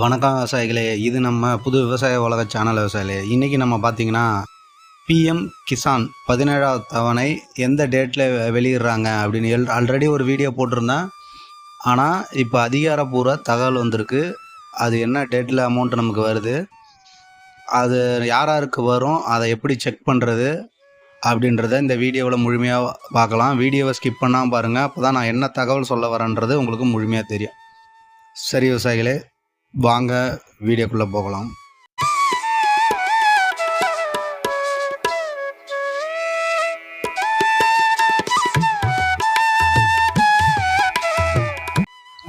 வணக்கம் விவசாயிகளே. இது நம்ம புது விவசாய உலக சேனல் விவசாயிகளே. இன்றைக்கி நம்ம பார்த்தீங்கன்னா பிஎம் கிசான் பதினேழாவது தவணை எந்த டேட்டில் வெளியிடுறாங்க அப்படின்னு எல் ஆல்ரெடி ஒரு வீடியோ போட்டிருந்தேன். ஆனால் இப்போ அதிகாரப்பூர்வ தகவல் வந்திருக்கு. அது என்ன டேட்டில் அமௌண்ட் நமக்கு வருது? அது யார் யாருக்கு வரும்? அதை எப்படி செக் பண்ணுறது அப்படின்றத இந்த வீடியோவில் முழுமையாக பார்க்கலாம். வீடியோவை ஸ்கிப் பண்ணாமல் பாருங்கள் அப்போ தான் நான் என்ன தகவல் சொல்ல வரேன்றது உங்களுக்கு முழுமையாக தெரியும். சரி விவசாயிகளே வாங்க வீடியோக்குள்ளே போகலாம்.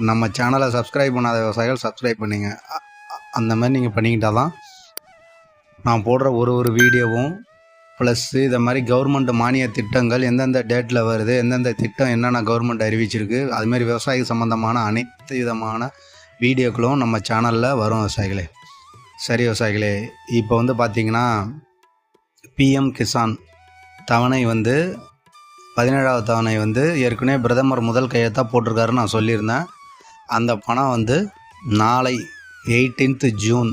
நம்ம சேனலை சப்ஸ்கிரைப் பண்ணாத விவசாயிகள் சப்ஸ்கிரைப் பண்ணிங்க. அந்த மாதிரி நீங்கள் பண்ணிக்கிட்டால் தான் நான் போடுற ஒரு ஒரு வீடியோவும் ப்ளஸ்ஸு இதை மாதிரி கவர்மெண்ட் மானிய திட்டங்கள் எந்தெந்த டேட்டில் வருது எந்தெந்த திட்டம் என்னென்ன கவர்மெண்ட் அறிவிச்சிருக்கு அதுமாரி விவசாயிக்கு சம்மந்தமான அனைத்து விதமான வீடியோக்களும் நம்ம சேனலில் வரும் விவசாயிகளே. சரி விவசாயிகளே இப்போ வந்து பார்த்தீங்கன்னா பிஎம் கிசான் தவணை வந்து பதினேழாவது தவணை வந்து ஏற்கனவே பிரதமர் முதல் கையெழுத்தாக போட்டிருக்காருன்னு நான் சொல்லியிருந்தேன். அந்த பணம் வந்து நாளை எயிட்டீன்த்து ஜூன்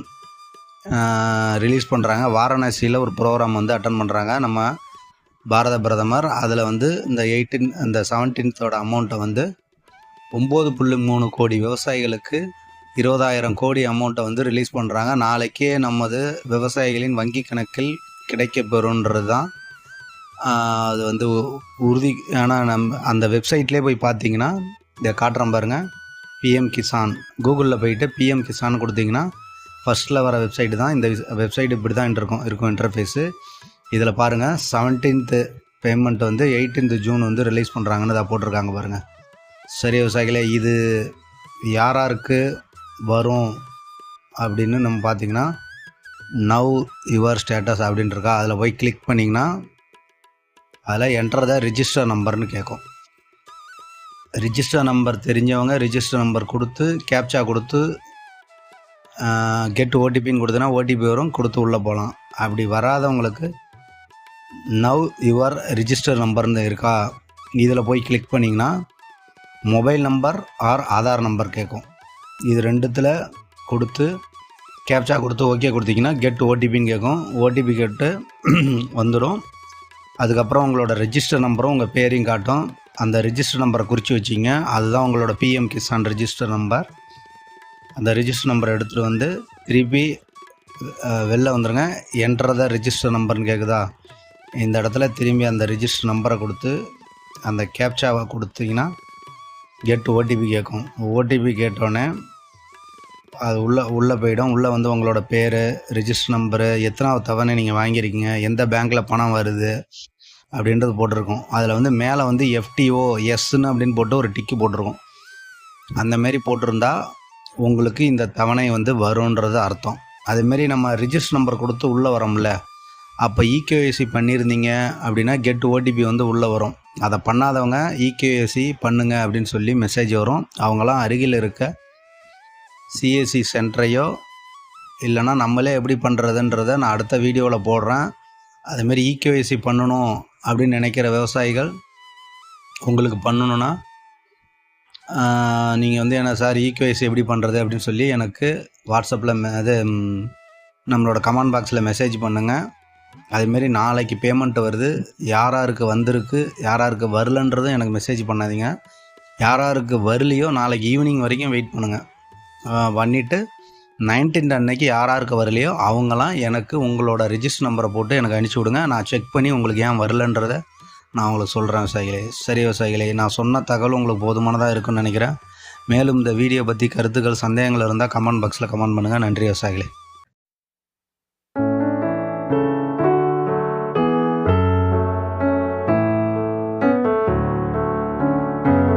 ரிலீஸ் பண்ணுறாங்க வாரணாசியில் ஒரு ப்ரோக்ராம் வந்து அட்டன் பண்ணுறாங்க நம்ம பாரத பிரதமர் அதில் வந்து இந்த எயிட்டீன் இந்த செவன்டீன்த்தோட அமௌண்ட்டை வந்து ஒம்பது புள்ளி மூணு கோடி விவசாயிகளுக்கு இருபதாயிரம் கோடி அமௌண்ட்டை வந்து ரிலீஸ் பண்ணுறாங்க நாளைக்கே நமது விவசாயிகளின் வங்கி கணக்கில் கிடைக்கப்பெறுன்றது தான் அது வந்து உறுதி ஆனால் நம் அந்த வெப்சைட்லேயே போய் பார்த்தீங்கன்னா இதை காட்டுறேன் பாருங்கள் பிஎம் கிசான் கூகுளில் போயிட்டு பிஎம் கிசான் கொடுத்தீங்கன்னா ஃபஸ்ட்டில் வர வெப்சைட்டு தான் இந்த வெப்சைட் இப்படி தான் இருக்கும் இருக்கும் இன்டர்ஃபேஸு இதில் பாருங்கள் செவன்டீன்த்து பேமெண்ட் வந்து எயிட்டீன்த் ஜூன் வந்து ரிலீஸ் பண்ணுறாங்கன்னு அதை போட்டிருக்காங்க பாருங்கள் சரி விவசாயிகளே இது யார் யாருக்கு வரும் அப்படின்னு நம்ம பார்த்தீங்கன்னா நவ் யுவர் ஸ்டேட்டஸ் அப்படின்னு இருக்கா. அதில் போய் கிளிக் பண்ணிங்கன்னா அதில் என்டர் த ரிஜிஸ்டர் நம்பர்னு கேட்கும். ரிஜிஸ்டர் நம்பர் தெரிஞ்சவங்க ரிஜிஸ்டர் நம்பர் கொடுத்து கேப்சா கொடுத்து கெட் ஓடிபின்னு கொடுத்தனா ஓடிபி வரும் கொடுத்து உள்ளே போகலாம். அப்படி வராதவங்களுக்கு நவ் யுவர் ரிஜிஸ்டர் நம்பர்னு இருக்கா இதில் போய் கிளிக் பண்ணிங்கன்னா mobile number or Aadhaar number கேட்கும். இது ரெண்டுத்தில் கொடுத்து கேப்சா கொடுத்து ஓகே கொடுத்தீங்கன்னா கெட் ஓடிபின்னு கேட்கும். ஓடிபி கேட்டு வந்துடும். அதுக்கப்புறம் உங்களோட ரெஜிஸ்டர் நம்பரும் உங்கள் பேரையும் காட்டும். அந்த ரெஜிஸ்டர் நம்பரை குறித்து வச்சிங்க. அதுதான் உங்களோட பிஎம் கிசான் ரெஜிஸ்டர் நம்பர் அந்த ரெஜிஸ்டர் நம்பரை எடுத்துகிட்டு வந்து திருப்பி வெளில வந்துடுங்க என்ட்ரத ரிஜிஸ்டர் நம்பர்னு கேட்குதா இந்த இடத்துல திரும்பி அந்த ரெஜிஸ்டர் நம்பரை கொடுத்து அந்த கேப்சாவை கொடுத்தீங்கன்னா கெட்டு ஓடிபி கேட்கும். ஓடிபி கேட்டோடனே அது உள்ளே உள்ளே போயிடும். உள்ளே வந்து உங்களோட பேர் ரிஜிஸ்டர் நம்பரு எத்தனாவது தவணை நீங்கள் வாங்கியிருக்கீங்க எந்த பேங்க்கில் பணம் வருது அப்படின்றது போட்டிருக்கும். அதில் வந்து மேலே வந்து எஃப்டிஓ எஸ்ன்னு அப்படின்னு போட்டு ஒரு டிக்கு போட்டிருக்கும். அந்த மாரி போட்டிருந்தா உங்களுக்கு இந்த தவணை வந்து வரும்ன்றது அர்த்தம். அதேமாரி நம்ம ரிஜிஸ்டர் நம்பர் கொடுத்து உள்ளே வரோம்ல அப்போ இகேஎஸ்சி பண்ணியிருந்தீங்க அப்படின்னா கெட் ஓடிபி வந்து உள்ளே வரும். அதை பண்ணாதவங்க இகேஎஸ்சி பண்ணுங்க அப்படின்னு சொல்லி மெசேஜ் வரும். அவங்களாம் அருகில் இருக்க சிஎஸ்சி சென்டரையோ இல்லைன்னா நம்மளே எப்படி பண்ணுறதுன்றதை நான் அடுத்த வீடியோவில் போடுறேன். அதுமாரி இகேஎஸ்சி பண்ணணும் அப்படின்னு நினைக்கிற விவசாயிகள் உங்களுக்கு பண்ணணுன்னா நீங்கள் வந்து என்ன சார் இகேஎஸ்சி எப்படி பண்ணுறது அப்படின்னு சொல்லி எனக்கு வாட்ஸ்அப்பில் இது நம்மளோட கமெண்ட் பாக்ஸில் மெசேஜ் பண்ணுங்கள் அதுமாரி நாளைக்கு பேமெண்ட் வருது. யார் யாருக்கு வந்திருக்கு யார் யாருக்கு வரலன்றதும் எனக்கு மெசேஜ் பண்ணாதீங்க. யார் யாருக்கு வரலையோ நாளைக்கு ஈவினிங் வரைக்கும் வெயிட் பண்ணுங்கள் பண்ணிவிட்டு நைன்டீன் அன்னைக்கு யார் யாருக்கு வரலையோ அவங்களாம் எனக்கு உங்களோட ரிஜிஸ்டர் நம்பரை போட்டு எனக்கு அனுப்பிச்சி விடுங்க. நான் செக் பண்ணி உங்களுக்கு ஏன் வரலன்றதை நான் உங்களுக்கு சொல்கிறேன் விவசாயிகளே. சரி விவசாயிகளே நான் சொன்ன தகவல் உங்களுக்கு போதுமானதாக இருக்குன்னு நினைக்கிறேன். மேலும் இந்த வீடியோ பற்றி கருத்துக்கள் சந்தேகங்கள் இருந்தால் கமெண்ட் பாக்ஸில் கமெண்ட் பண்ணுங்கள் நன்றி விவசாயிகளே.